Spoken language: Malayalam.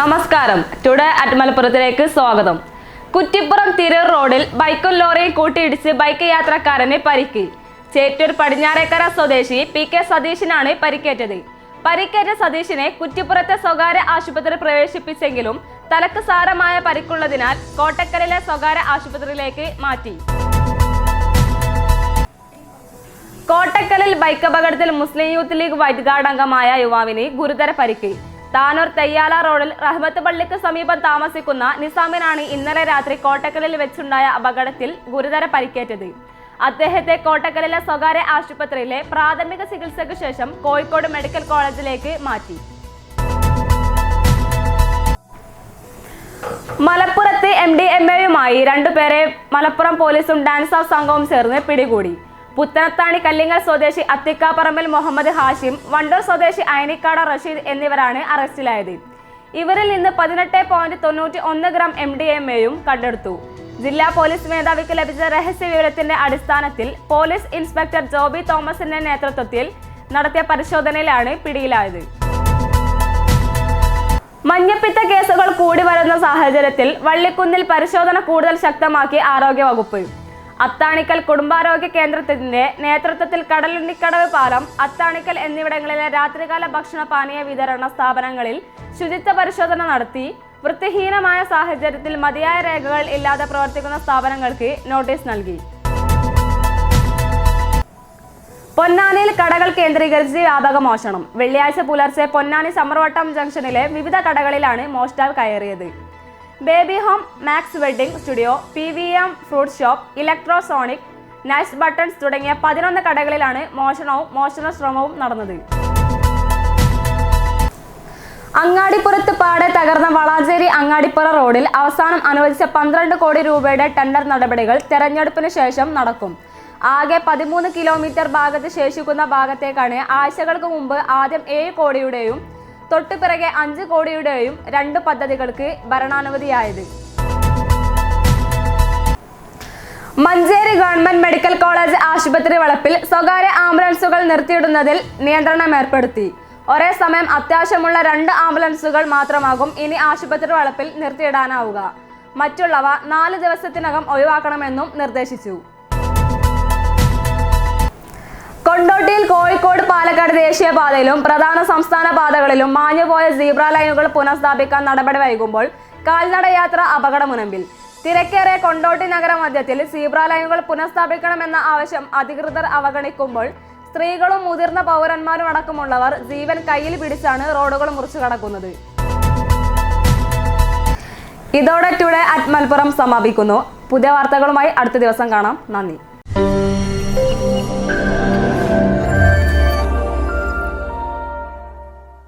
നമസ്കാരം. ടുഡേ അറ്റ് മലപ്പുറത്തിലേക്ക് സ്വാഗതം. കുറ്റിപ്പുറം തിരൂർ റോഡിൽ ബൈക്കും ലോറിയും കൂട്ടിയിടിച്ച് ബൈക്ക് യാത്രക്കാരന് പരിക്ക്. ചേറ്റൂർ പടിഞ്ഞാറേക്കര സ്വദേശി പി കെ സതീഷിനാണ് പരിക്കേറ്റത്. പരിക്കേറ്റ സതീഷിനെ കുറ്റിപ്പുറത്തെ സ്വകാര്യ ആശുപത്രി പ്രവേശിപ്പിച്ചെങ്കിലും തലക്ക് സാരമായ പരിക്കുള്ളതിനാൽ കോട്ടക്കലിലെ സ്വകാര്യ ആശുപത്രിയിലേക്ക് മാറ്റി. കോട്ടക്കലിൽ ബൈക്ക് അപകടത്തിൽ മുസ്ലിം യൂത്ത് ലീഗ് വൈറ്റ് യുവാവിന് ഗുരുതര പരിക്ക് താനൂർ തെയ്യാല റോഡിൽ റഹ്മത്ത് പള്ളിക്ക് സമീപം താമസിക്കുന്ന നിസാമിനാണ് ഇന്നലെ രാത്രി കോട്ടക്കലിൽ വെച്ചുണ്ടായ അപകടത്തിൽ ഗുരുതര പരിക്കേറ്റത്. അദ്ദേഹത്തെ കോട്ടക്കലിലെ സ്വകാര്യ ആശുപത്രിയിലെ പ്രാഥമിക ചികിത്സയ്ക്ക് ശേഷം കോഴിക്കോട് മെഡിക്കൽ കോളേജിലേക്ക് മാറ്റി. മലപ്പുറത്ത് എം ഡി എം എയുമായി രണ്ടുപേരെ മലപ്പുറം പോലീസും ഡാൻസ് ഓഫ് സംഘവും ചേർന്ന് പിടികൂടി. പുത്തനത്താണി കല്ലിങ്ങൽ സ്വദേശി അത്തിക്കാപ്പറമ്പിൽ മുഹമ്മദ് ഹാഷിം വണ്ടൂർ സ്വദേശി അയനിക്കാട റഷീദ് എന്നിവരാണ് അറസ്റ്റിലായത്. ഇവരിൽ നിന്ന് പതിനെട്ട് പോയിന്റ് തൊണ്ണൂറ്റി ഒന്ന് ഗ്രാം എം ഡി എം എയും കണ്ടെടുത്തു. ജില്ലാ പോലീസ് മേധാവിക്ക് ലഭിച്ച രഹസ്യ വിവരത്തിന്റെ അടിസ്ഥാനത്തിൽ പോലീസ് ഇൻസ്പെക്ടർ ജോബി തോമസിന്റെ നേതൃത്വത്തിൽ നടത്തിയ പരിശോധനയിലാണ് പിടിയിലായത്. മഞ്ഞപ്പിത്ത കേസുകൾ കൂടി വരുന്ന സാഹചര്യത്തിൽ വള്ളിക്കുന്നിൽ പരിശോധന കൂടുതൽ ശക്തമാക്കി ആരോഗ്യവകുപ്പ്. അത്താണിക്കൽ കുടുംബാരോഗ്യ കേന്ദ്രത്തിന്റെ നേതൃത്വത്തിൽ കടലുണ്ടിക്കടവ് പാലം അത്താണിക്കൽ എന്നിവിടങ്ങളിലെ രാത്രികാല ഭക്ഷണ പാനീയ വിതരണ സ്ഥാപനങ്ങളിൽ ശുചിത്വ പരിശോധന നടത്തി. വൃത്തിഹീനമായ സാഹചര്യത്തിൽ മതിയായ രേഖകൾ ഇല്ലാതെ പ്രവർത്തിക്കുന്ന സ്ഥാപനങ്ങൾക്ക് നോട്ടീസ് നൽകി. പൊന്നാനിയിൽ കടകൾ കേന്ദ്രീകരിച്ച് വ്യാപക മോഷണം. വെള്ളിയാഴ്ച പുലർച്ചെ പൊന്നാനി സമർവട്ടം ജംഗ്ഷനിലെ വിവിധ കടകളിലാണ് മോഷ്ടാവ് കയറിയത്. Baby home max wedding studio P V M fruit shop electrosonic nice buttons തുടങ്ങിയ പതിനൊന്ന് കടകളിലാണ് മോഷണവും മോഷണ ശ്രമവും നടന്നത്. അങ്ങാടിപ്പുറത്ത് പാടെ തകർന്ന വളാഞ്ചേരി അങ്ങാടിപ്പുറ റോഡിൽ അവസാനം അനുവദിച്ച പന്ത്രണ്ട് കോടി രൂപയുടെ ടെൻഡർ നടപടികൾ തെരഞ്ഞെടുപ്പിന് ശേഷം നടക്കും. ആകെ പതിമൂന്ന് കിലോമീറ്റർ ഭാഗത്ത് ശേഷിക്കുന്ന ഭാഗത്തേക്കാണ് ആഴ്ചകൾക്ക് മുമ്പ് ആദ്യം ഏഴ് കോടിയുടെയും തൊട്ടുപിറകെ അഞ്ച് കോടിയുടെയും രണ്ട് പദ്ധതികൾക്ക് ഭരണാനുമതിയായത്. മഞ്ചേരി ഗവൺമെന്റ് മെഡിക്കൽ കോളേജ് ആശുപത്രി വളപ്പിൽ സ്വകാര്യ ആംബുലൻസുകൾ നിർത്തിയിടുന്നതിൽ നിയന്ത്രണം ഏർപ്പെടുത്തി. ഒരേ സമയം അത്യാവശ്യമുള്ള രണ്ട് ആംബുലൻസുകൾ മാത്രമാകും ഇനി ആശുപത്രി വളപ്പിൽ നിർത്തിയിടാനാവുക. മറ്റുള്ളവ നാല് ദിവസത്തിനകം ഒഴിവാക്കണമെന്നും നിർദ്ദേശിച്ചു. കൊണ്ടോട്ടിയിൽ കോഴിക്കോട് പാലക്കാട് ദേശീയപാതയിലും പ്രധാന സംസ്ഥാന പാതകളിലും മാഞ്ഞുപോയ സീബ്ര ലൈനുകൾ പുനഃസ്ഥാപിക്കാൻ നടപടി വൈകുമ്പോൾ കാൽനടയാത്ര അപകടമുനമ്പിൽ. തിരക്കേറിയ കൊണ്ടോട്ടി നഗര മധ്യത്തിൽ സീബ്ര ലൈനുകൾ പുനഃസ്ഥാപിക്കണമെന്ന ആവശ്യം അധികൃതർ അവഗണിക്കുമ്പോൾ സ്ത്രീകളും മുതിർന്ന പൗരന്മാരും അടക്കമുള്ളവർ ജീവൻ കയ്യിൽ പിടിച്ചാണ് റോഡുകൾ മുറിച്ചു കടക്കുന്നത്. ഇതോടെ ടുഡേ അറ്റ് മലപ്പുറം സമാപിക്കുന്നു. പുതിയ വാർത്തകളുമായി അടുത്ത ദിവസം കാണാം. നന്ദി.